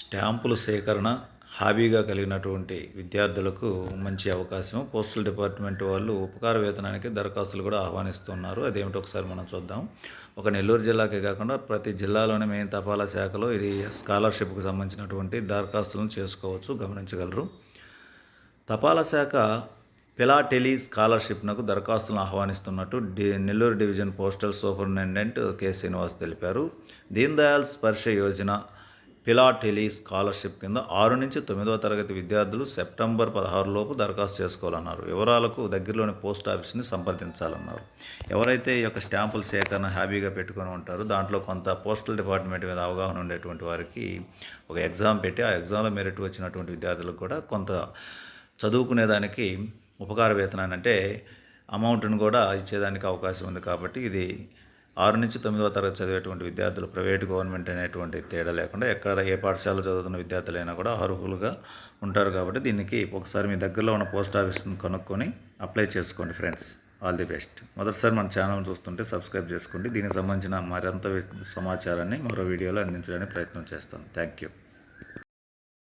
స్టాంపుల సేకరణ హాబీగా కలిగినటువంటి విద్యార్థులకు మంచి అవకాశం. పోస్టల్ డిపార్ట్మెంట్ వాళ్ళు ఉపకార వేతనానికి దరఖాస్తులు కూడా ఆహ్వానిస్తున్నారు. అదేమిటో ఒకసారి మనం చూద్దాం. ఒక నెల్లూరు జిల్లాకే కాకుండా ప్రతి జిల్లాలోని మెయిన్ తపాలా శాఖలో ఇది స్కాలర్షిప్కి సంబంధించినటువంటి దరఖాస్తులను చేసుకోవచ్చు. గమనించగలరు. తపాలా శాఖ పిలాటెలి స్కాలర్షిప్నకు దరఖాస్తులను ఆహ్వానిస్తున్నట్టు D Nellore division postal superintendent K Srinivas తెలిపారు. దీన్ దయాళ్ స్పర్శ యోజన ఫిలాటెలీ స్కాలర్షిప్ కింద ఆరు నుంచి తొమ్మిదవ తరగతి విద్యార్థులు సెప్టెంబర్ పదహారులోపు దరఖాస్తు చేసుకోవాలన్నారు. వివరాలకు దగ్గరలోని పోస్ట్ ఆఫీస్ని సంప్రదించాలన్నారు. ఎవరైతే ఈ యొక్క స్టాంపుల సేకరణ హ్యాబీగా పెట్టుకొని ఉంటారో దాంట్లో కొంత పోస్టల్ డిపార్ట్మెంట్ మీద అవగాహన ఉండేటువంటి వారికి ఒక ఎగ్జామ్ పెట్టి ఆ ఎగ్జామ్లో మెరిట్ వచ్చినటువంటి విద్యార్థులకు కూడా కొంత చదువుకునేదానికి ఉపకార వేతనాన్ని అంటే అమౌంట్ను కూడా ఇచ్చేదానికి అవకాశం ఉంది కాబట్టి ఇది ఆరు నుంచి తొమ్మిదవ తరగతి చదివేటువంటి విద్యార్థులు ప్రైవేట్ గవర్నమెంట్ అనేటువంటి తేడా లేకుండా ఎక్కడ ఏ పాఠశాల చదువుతున్న విద్యార్థులైనా కూడా అర్హులుగా ఉంటారు కాబట్టి దీనికి ఒకసారి మీ దగ్గరలో ఉన్న పోస్ట్ ఆఫీస్ని కనుక్కొని అప్లై చేసుకోండి ఫ్రెండ్స్. ఆల్ ది బెస్ట్ మొదటిసారి మన ఛానల్ చూస్తుంటే సబ్స్క్రైబ్ చేసుకోండి. దీనికి సంబంధించిన మరింత సమాచారాన్ని మరో వీడియోలో అందించడానికి ప్రయత్నం చేస్తాను. Thank you